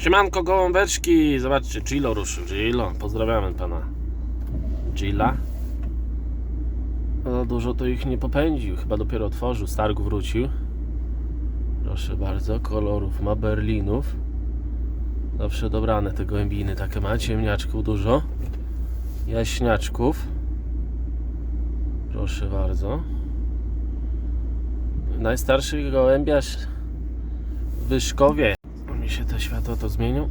Siemanko gołąbeczki, zobaczcie, Gillo ruszył, Gillo, pozdrawiamy pana Gilla. No dużo to ich nie popędził, chyba dopiero otworzył, z targu wrócił. Proszę bardzo, kolorów ma berlinów. Zawsze dobrane te gołębiny takie ma, ciemniaczków dużo. Jaśniaczków. Proszę bardzo. Najstarszy gołębiarz w Wyszkowie. Te światła to zmienią.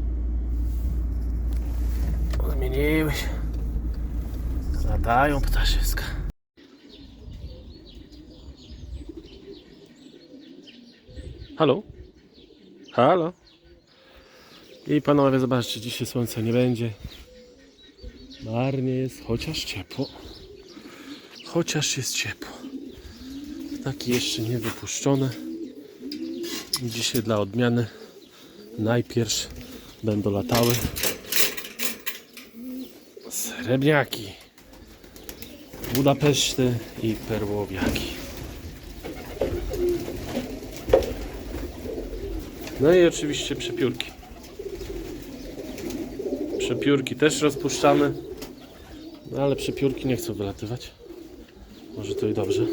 Zmieniły się. Latają ptaszyska. Halo? Halo? I panowie, zobaczcie, dzisiaj słońca nie będzie. Marnie jest, chociaż ciepło. Chociaż jest ciepło. Ptaki jeszcze nie wypuszczone. Dzisiaj dla odmiany najpierw będą latały srebrniaki, Budapeszty i perłowiaki. No i oczywiście przepiórki. Przepiórki też rozpuszczamy, no ale przepiórki nie chcą wylatywać. Może to i dobrze.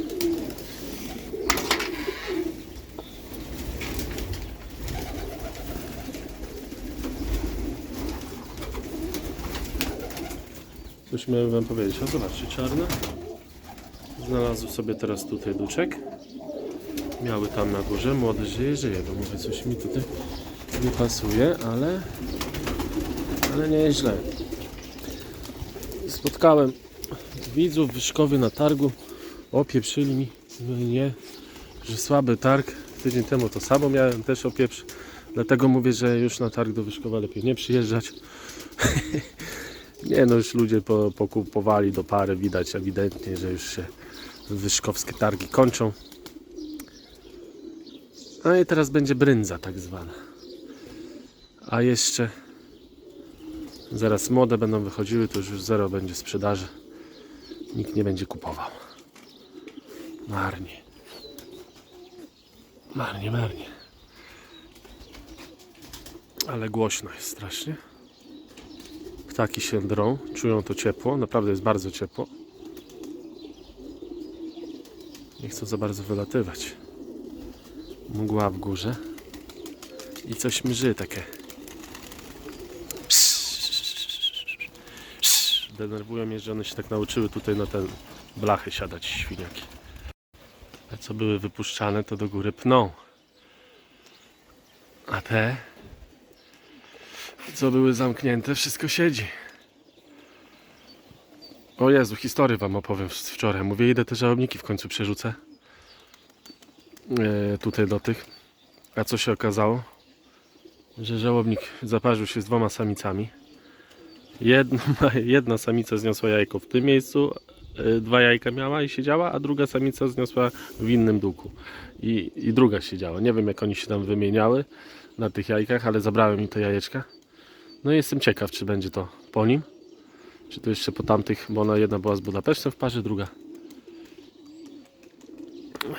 Coś miałem wam powiedzieć. O zobaczcie, czarne. Znalazł sobie teraz tutaj duczek. Miały tam na górze. Młody żyje, żyje, bo mówię, coś mi tutaj nie pasuje, ale ale nie jest źle. Spotkałem widzów w Wyszkowie na targu. Opieprzyli mi mnie, że słaby targ. Tydzień temu to samo miałem też opieprz. Dlatego mówię, że już na targ do Wyszkowa lepiej nie przyjeżdżać. Nie no, już ludzie po, pokupowali do pary, widać ewidentnie, że już się wyszkowskie targi kończą. No i teraz będzie brędza tak zwana. A jeszcze zaraz młode będą wychodziły, to już, zero będzie sprzedaży. Nikt nie będzie kupował. Marnie. Marnie, marnie. Ale głośno jest strasznie. Ptaki się drą, czują to ciepło, naprawdę jest bardzo ciepło. Nie chcą za bardzo wylatywać. Mgła w górze. I coś mrzy takie. Denerwują mnie, że one się tak nauczyły tutaj na te blachy siadać, świniaki. Te co były wypuszczane to do góry pną. A te co były zamknięte, wszystko siedzi. O Jezu, historię wam opowiem wczoraj. Mówię, idę te żałobniki w końcu przerzucę. E, tutaj do tych. A co się okazało? Że żałobnik zaparzył się z dwoma samicami. Jedna, jedna samica zniosła jajko w tym miejscu, e, dwa jajka miała i siedziała, a druga samica zniosła w innym duku. I, I druga siedziała. Nie wiem jak oni się tam wymieniały na tych jajkach, ale zabrałem mi te jajeczka. No i jestem ciekaw, czy będzie to po nim. Czy to jeszcze po tamtych, bo ona jedna była z Budapesztem w parze, druga.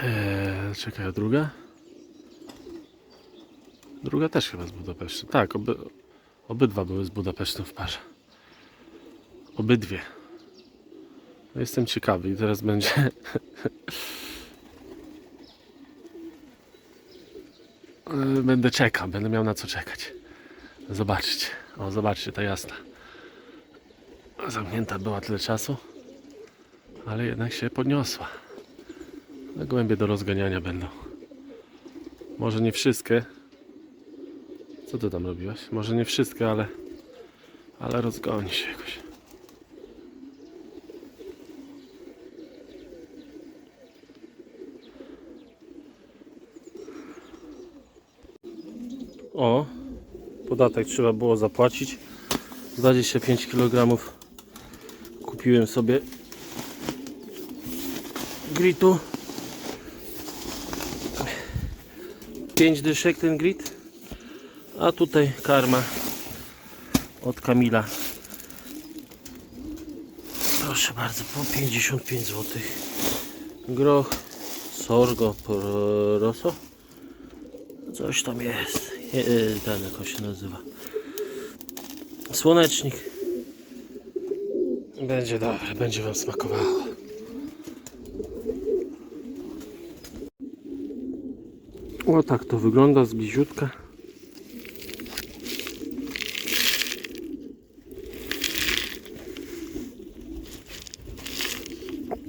Eee, czekaj, druga? Druga też chyba z Budapesztem. Tak, oby, obydwa były z Budapesztem w parze. Obydwie. No jestem ciekawy i teraz będzie. Eee, Będę czekał, będę miał na co czekać. Zobaczcie. O, zobaczcie, ta jasna. Zamknięta była tyle czasu, ale jednak się podniosła. No, gołębie do rozganiania będą. Może nie wszystkie. Co ty tam robiłaś? Może nie wszystkie, ale ale rozgoni się jakoś. O, podatek trzeba było zapłacić. 25 kg kupiłem sobie gritu. 5 dyszek ten grit. A tutaj karma od Kamila. Proszę bardzo po 55 zł groch sorgo roso coś tam jest e, ten, jak on się nazywa. Słonecznik. Będzie dobre, będzie Wam smakowało. O tak to wygląda z bliziutka.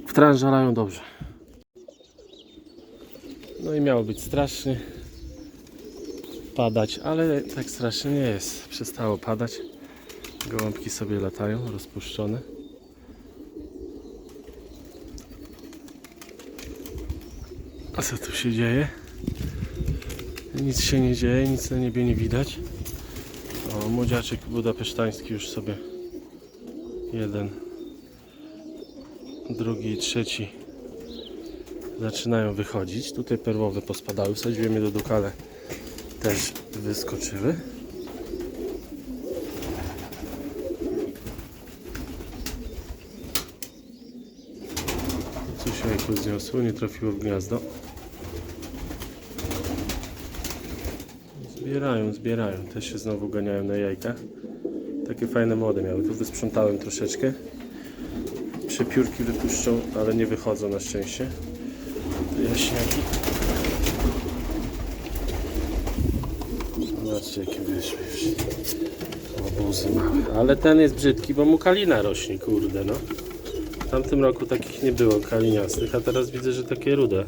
Wtrążalają dobrze. No i miało być strasznie padać, ale tak strasznie nie jest. Przestało padać. Gołąbki sobie latają, rozpuszczone. A co tu się dzieje? Nic się nie dzieje, nic na niebie nie widać. O, młodziaczek budapesztański już sobie jeden, drugi i trzeci zaczynają wychodzić. Tutaj perłowe pospadały, wsadziłem je do dukale, też wyskoczyły. Coś jajko zniosło, nie trafiło w gniazdo. Zbierają, zbierają. Też się znowu ganiają na jajka. Takie fajne młode miały. Tu wysprzątałem troszeczkę. Przepiórki wypuszczą, ale nie wychodzą na szczęście. Jaśniaki. Zobaczcie jakie wyszły już. Obuzy małe. Ale ten jest brzydki, bo mu kalina rośnie, kurde no. W tamtym roku takich nie było kaliniastych, a teraz widzę, że takie rude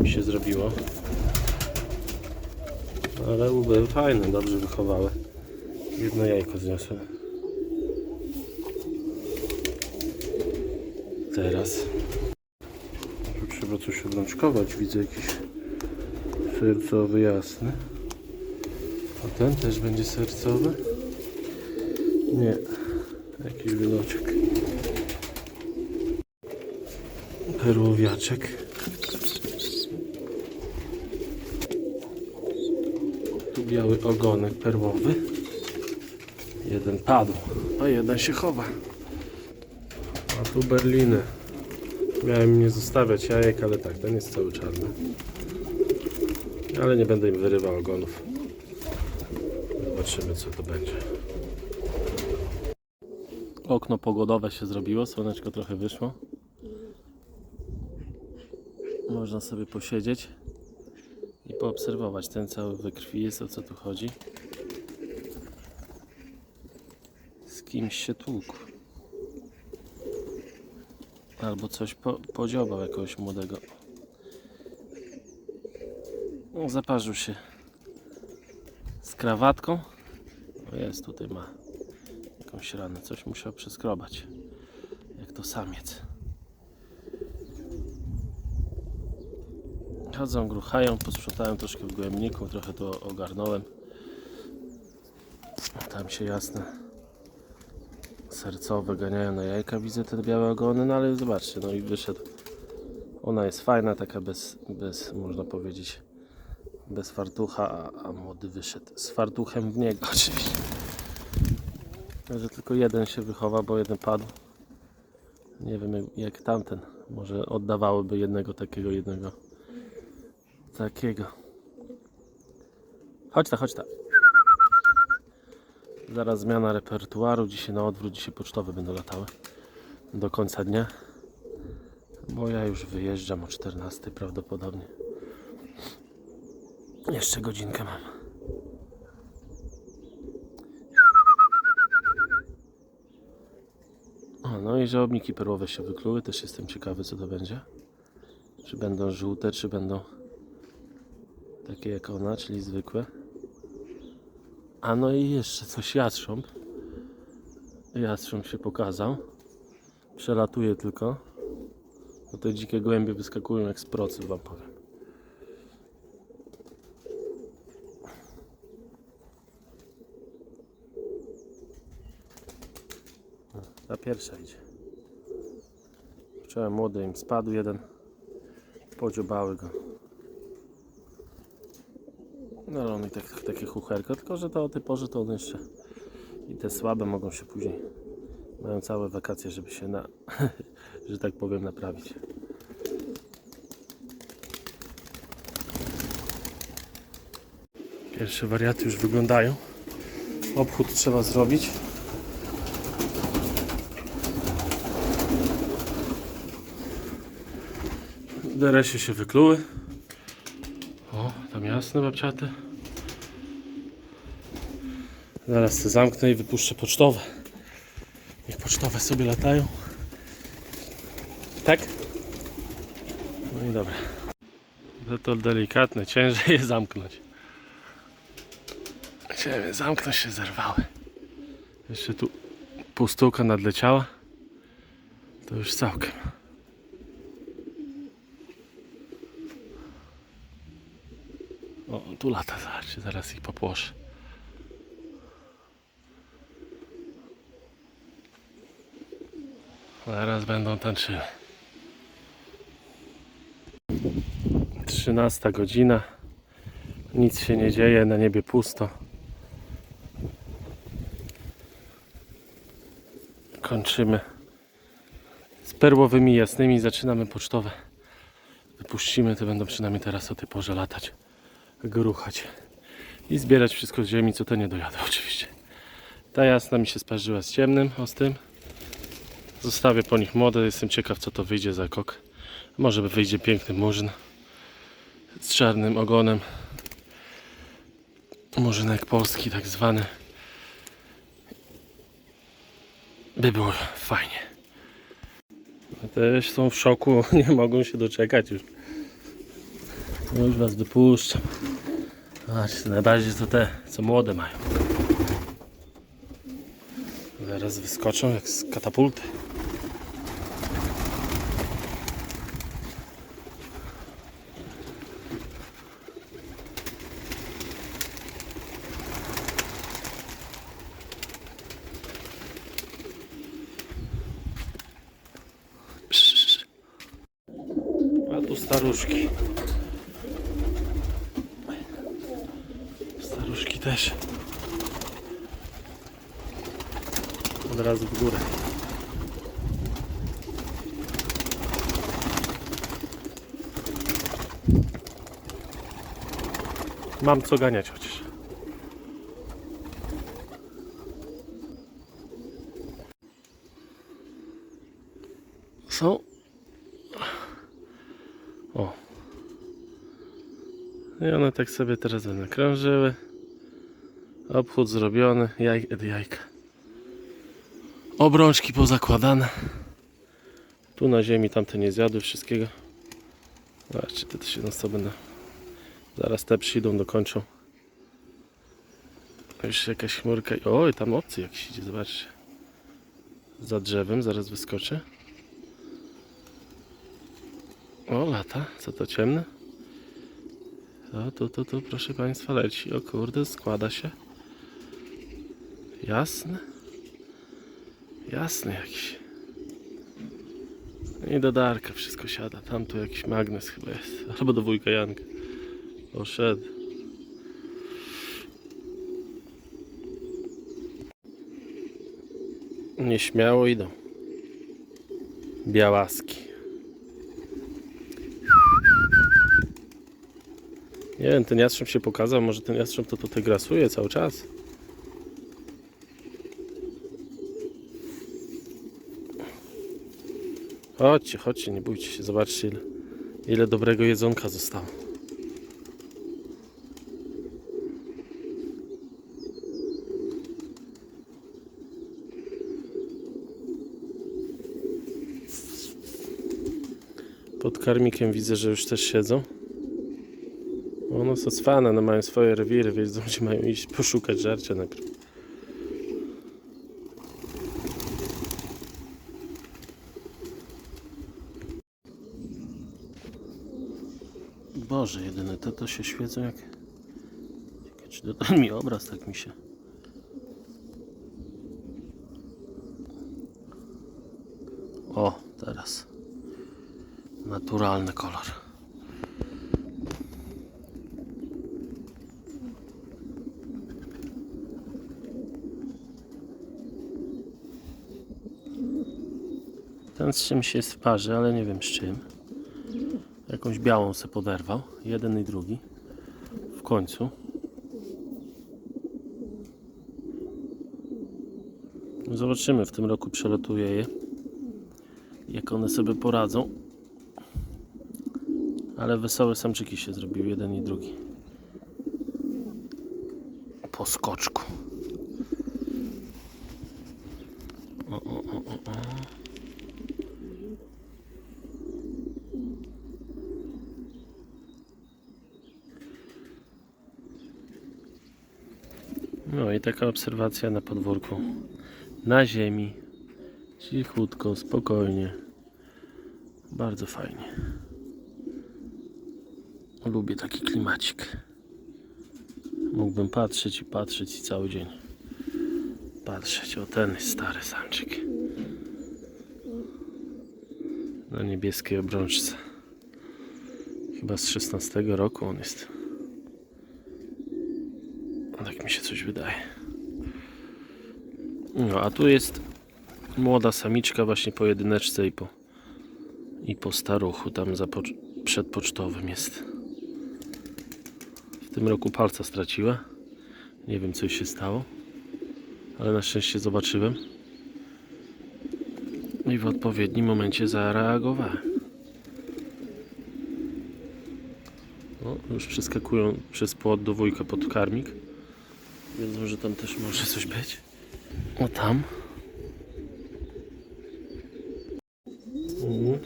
mi się zrobiło. Ale były fajne, dobrze wychowały. Jedno jajko zniosłem. Teraz. Tu trzeba coś obrączkować. Widzę jakiś sercowy jasny. A ten też będzie sercowy? Nie. Jakiś wyloczek. Perłowiaczek. Tu biały ogonek perłowy. Jeden padł, a jeden się chowa. A tu berliny. Miałem nie zostawiać jajek, ale tak, ten jest cały czarny. Ale nie będę im wyrywał ogonów. Zobaczymy co to będzie. Okno pogodowe się zrobiło, słoneczko trochę wyszło. Można sobie posiedzieć i poobserwować ten cały we krwi jest, o co tu chodzi. Z kimś się tłukł. Albo coś po, podziobał jakiegoś młodego. No, zaparzył się z krawatką. Jest, tutaj ma jakąś ranę. Coś musiał przeskrobać. Jak to samiec. Chodzą, gruchają, posprzątałem troszkę w głębniku, trochę to ogarnąłem. Tam się jasne sercowe ganiają na jajka, widzę te białe ogony, no ale zobaczcie, no i wyszedł. Ona jest fajna, taka bez, bez można powiedzieć, bez fartucha, a, a młody wyszedł z fartuchem w niego oczywiście. Że tylko jeden się wychowa, bo jeden padł. Nie wiem jak, jak tamten. Może oddawałyby jednego takiego, jednego takiego. Chodź ta, chodź ta. Zaraz zmiana repertuaru. Dzisiaj na odwrót, dzisiaj pocztowe będą latały do końca dnia. Bo ja już wyjeżdżam o 14 prawdopodobnie. Jeszcze godzinkę mam. O, no i żałobniki perłowe się wykluły. Też jestem ciekawy co to będzie. Czy będą żółte, czy będą takie jak ona, czyli zwykłe. A no i jeszcze coś jastrząb. Jastrząb się pokazał. Przelatuje tylko. Bo te dzikie gołębie wyskakują jak z procy, wam powiem. Pierwsza idzie. Wczoraj młody im spadł jeden. Podziobały go. No ale one i tak, takie chucherko, tylko że to o tej porze to one jeszcze i te słabe mogą się później, mają całe wakacje, żeby się na, że tak powiem, naprawić. Pierwsze wariaty już wyglądają. Obchód trzeba zrobić. Deresie się wykluły. O, tam jasne babciate. Zaraz to zamknę i wypuszczę pocztowe. Niech pocztowe sobie latają. Tak? No i dobra. To, to delikatne, ciężej je zamknąć. Chciałem zamknąć się zerwały. Jeszcze tu pustułka nadleciała. To już całkiem. Tu lata, zobaczcie, zaraz ich popłoszę. Zaraz będą tańczyły. 13 godzina. Nic się nie dzieje, na niebie pusto. Kończymy z perłowymi jasnymi, zaczynamy pocztowe. Wypuścimy, to będą przynajmniej teraz o tej porze latać, gruchać i zbierać wszystko z ziemi, co to nie dojadę oczywiście. Ta jasna mi się sparzyła z ciemnym, ostrym. Zostawię po nich młode, jestem ciekaw co to wyjdzie za kok. Może wyjdzie piękny murzyn z czarnym ogonem. Murzynek polski tak zwany. By było fajnie. Też są w szoku, nie mogą się doczekać już. Już was wypuszczam. Zobaczcie, najbardziej to te, co młode mają. Zaraz wyskoczą jak z katapulty. A staruszki. Staruszki też. Od razu w górę. Mam co ganiać chociaż. Są o. I one tak sobie teraz będą krążyły. Obchód zrobiony. Jaj, jajka. Obrączki pozakładane. Tu na ziemi tamte nie zjadły wszystkiego. Zobaczcie, te się sobie będą. Zaraz te przyjdą, dokończą. Już jakaś chmurka. Oj, tam obcy jakiś idzie, zobaczcie. Za drzewem, zaraz wyskoczę. O, lata. Co to ciemne? O, tu, tu, tu, proszę Państwa, leci. O kurde, składa się. Jasne. Jasny jakiś. I do Darka wszystko siada. Tam tu jakiś magnes chyba jest. Albo do wujka Janka. Poszedł. Nieśmiało idą. Białaski. Nie wiem, ten jastrząb się pokazał, może ten jastrząb to tutaj grasuje cały czas. Chodźcie, chodźcie, nie bójcie się, zobaczcie ile, ile dobrego jedzonka zostało. Pod karmikiem widzę, że już też siedzą. One są cwane, one mają swoje rewiry, wiedzą gdzie mają iść poszukać żarcia najpierw. Boże, jedyne te to się świecą jak... Ciekawe, Czy to ten mi obraz tak mi się... O, teraz. Naturalny kolor. Ten z czymś jest w parze, ale nie wiem z czym. Jakąś białą se poderwał. Jeden i drugi. W końcu. Zobaczymy, w tym roku przelotuje je. Jak one sobie poradzą. Ale wesołe samczyki się zrobiły, jeden i drugi. Po skoczku. No i taka obserwacja na podwórku. Na ziemi. Cichutko, spokojnie. Bardzo fajnie. Lubię taki klimacik. Mógłbym patrzeć i patrzeć i cały dzień. Patrzeć. O ten stary samczyk. Na niebieskiej obrączce. Chyba z 16 roku on jest. Mi się coś wydaje. No, a tu jest młoda samiczka właśnie po jedyneczce i po, i po staruchu, tam za pocz- przedpocztowym jest. W tym roku palca straciła. Nie wiem co się stało, ale na szczęście zobaczyłem. I w odpowiednim momencie zareagowałem. O, już przeskakują przez płot do wujka pod karmik. Wiedzą, że tam też może coś być. O tam. Mhm.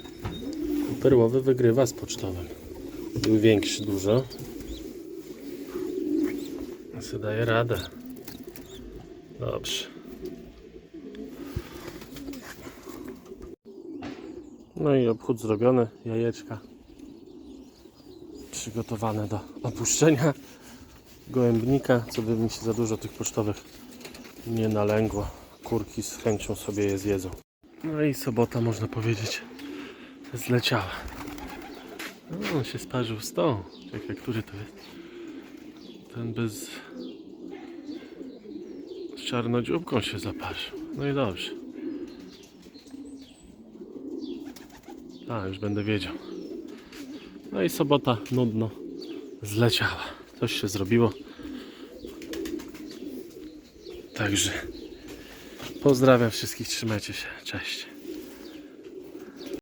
Perłowy wygrywa z pocztowym. Był większy dużo. Se daje radę. Dobrze. No i obchód zrobiony. Jajeczka. Przygotowane do opuszczenia gołębnika, co by mi się za dużo tych pocztowych nie nalęgło. Kurki z chęcią sobie je zjedzą. No i sobota, można powiedzieć, zleciała. No, on się sparzył z tą. Czekaj, który to jest? Ten bez... Z czarnodzióbką się zaparzył. No i dobrze. A, już będę wiedział. No i sobota nudno zleciała. Coś się zrobiło. Także pozdrawiam wszystkich, trzymajcie się. Cześć.